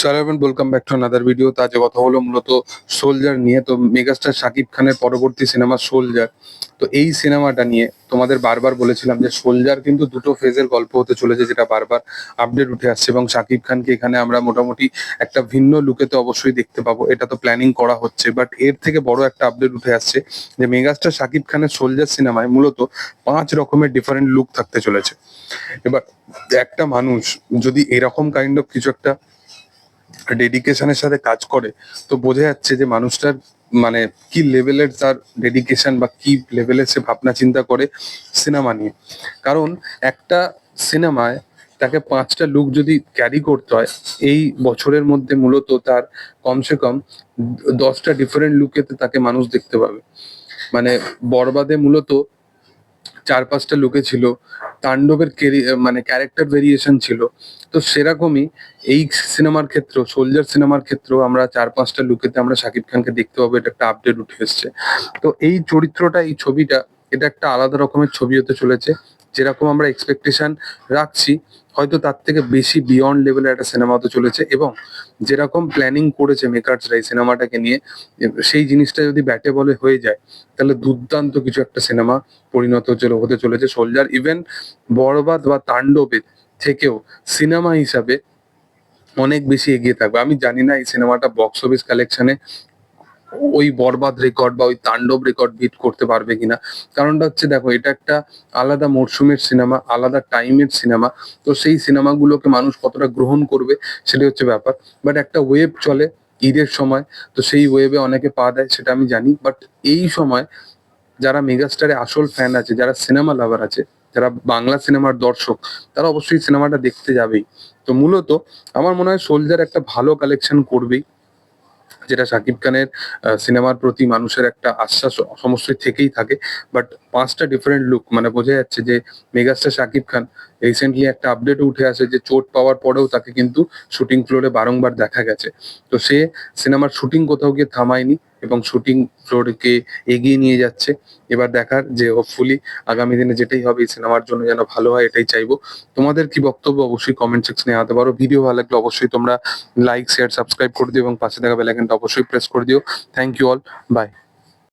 সালাম welcome back to another video তো আজ কথা হলো মূলত সোলজার নিয়ে। তো মেগাস্টার শাকিব খানের পরবর্তী সিনেমা সোলজার তো এই সিনেমাটা নিয়ে তোমাদের বারবার বলেছিলাম যে সোলজার কিন্তু দুটো ফেজের গল্প হতে চলেছে যেটা বারবার আপডেট উঠে আসছে এবং শাকিব খানকে এখানে আমরা মোটামুটি একটা ভিন্ন লুকেতে অবশ্যই দেখতে পাবো। এটা তো প্ল্যানিং করা হচ্ছে বাট এর থেকে বড় একটা আপডেট উঠে আসছে যে মেগাস্টার শাকিব খানের সোলজার সিনেমায় মূলত পাঁচ রকমের ডিফারেন্ট লুক থাকতে চলেছে। এবার একটা মানুষ যদি এরকম কাইন্ড অফ কিছু একটা ডেডিকেশনের সাথে কাজ করে, তো বোঝা যাচ্ছে যে মানুষটার মানে কি লেভেলের তার ডেডিকেশন বা কি লেভেলের সে ভাবনা চিন্তা করে সিনেমা নিয়ে। কারণ একটা সিনেমায় তাকে পাঁচটা লুক যদি ক্যারি করতে হয়, এই বছরের মধ্যে মূলত তার কমসে কম দশটা ডিফারেন্ট লুকেতে তাকে মানুষ দেখতে পাবে। মানে বরবাদে মূলত চার পাঁচটা লুকে ছিল, তাণ্ডবের মানে ক্যারেক্টার ভেরিয়েশন ছিল। তো সেরকমই এই সিনেমার ক্ষেত্র সোলজার সিনেমার ক্ষেত্রেও আমরা চার পাঁচটা লুকেতে আমরা শাকিব খানকে দেখতে পাবো, এটা একটা আপডেট উঠে এসছে। তো এই চরিত্রটা, এই ছবিটা, এটা একটা আলাদা রকমের ছবি হতে চলেছে, যেরকম আমরা এক্সপেকটেশন রাখছি। হয়তো তার থেকে বেশি বিয়ন্ড লেভেলের একটা সিনেমা তো চলেছে এবং যেরকম প্ল্যানিং করেছে মেকার্সরা এই সিনেমাটাকে নিয়ে, সেই জিনিসটা যদি ব্যাটে বলে হয়ে যায়, তাহলে দুর্দান্ত কিছু একটা সিনেমা পরিণত হতে চলেছে। সোলজার ইভেন বরবাদ বা তাণ্ডবের থেকেও সিনেমা হিসাবে অনেক বেশি এগিয়ে থাকবে। আমি জানি না এই সিনেমাটা বক্স অফিস কালেকশনে ওই বরবাদ রেকর্ড বা ওই তাণ্ডব রেকর্ড বিট করতে পারবে কিনা। কারণটা হচ্ছে দেখো, এটা একটা আলাদা মরশুমের সিনেমা আলাদা টাইমের সিনেমা তো সেই সিনেমাগুলোকে মানুষ কতটা গ্রহণ করবে সেটা হচ্ছে ব্যাপার। বাট একটা ওয়েব চলে ঈদের সময়, তো সেই ওয়েবে অনেকে পা দেয়, সেটা আমি জানি। বাট এই সময় যারা মেগাস্টারে আসল ফ্যান আছে, যারা সিনেমা লাভার আছে, যারা বাংলা সিনেমার দর্শক, তারা অবশ্যই সিনেমাটা দেখতে যাবেই। তো মূলত আমার মনে হয় সোলজার একটা ভালো কালেকশন করবেই। যেটা শাকিব খানের সিনেমার প্রতি মানুষের একটা আশ্বাস সমস্তই থেকেই থাকে। বাট পাঁচটা ডিফারেন্ট লুক মানে বোঝা যাচ্ছে যে মেগাস্টার শাকিব খান রিসেন্টলি একটা আপডেট উঠে আসে যে চোট পাওয়ার পরেও তাকে কিন্তু শুটিং ফ্লোরে বারংবার দেখা গেছে। তো সে সিনেমার শুটিং কোথাও গিয়ে থামায়নি এবং শুটিং ফ্লোরকে এগিয়ে নিয়ে যাচ্ছে। এবার দেখার যে হোপফুলি আগামী দিনে যেটাই হবে এই সিনেমার জন্য যেন ভালো হয় এটাই চাইব। তোমাদের কি বক্তব্য? অবশ্যই কমেন্ট সেকশনে আনতে পারো। ভিডিও ভালো লাগলে অবশ্যই তোমরা লাইক শেয়ার সাবস্ক্রাইব করে দিও এবং পাশে থাকা বেল আইকনটা অবশ্যই প্রেস করে দিও। Thank you all by